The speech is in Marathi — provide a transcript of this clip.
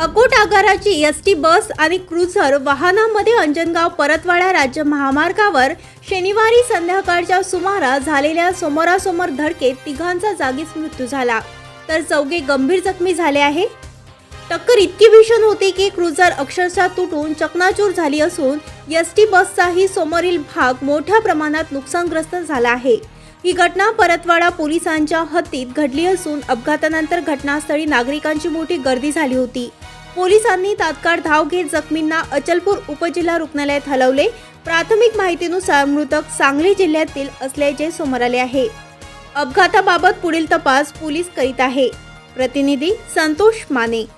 अकोट आगाराची एस टी बस आणि क्रुझर वाहनामध्ये अंजनगाव परतवाडा राज्य महामार्गावर शनिवारी संध्याकाळच्या सुमारास झालेल्या समोरासमोर धडकेत तिघांचा जागीच मृत्यू झाला. तर चौघे गंभीर जखमी झाले आहे. टक्कर इतकी भीषण होती की क्रुझर अक्षरशः तुटून चकनाचूर झाली असून एस टी बसचाही समोरील भाग मोठ्या प्रमाणात नुकसानग्रस्त झाला आहे. ही घटना परतवाडा पोलिसांच्या हद्दीत घडली असून अपघातानंतर घटनास्थळी नागरिकांची मोठी गर्दी झाली होती. पोलिसांनी तात्काळ धाव घेत जखमींना अचलपूर उपजिल्हा रुग्णालयात हलवले. प्राथमिक माहितीनुसार मृतक सांगली जिल्ह्यातील असल्याचे समोर आले आहे. अपघाताबाबत पुढील तपास पोलीस करीत आहे. प्रतिनिधी संतोष माने.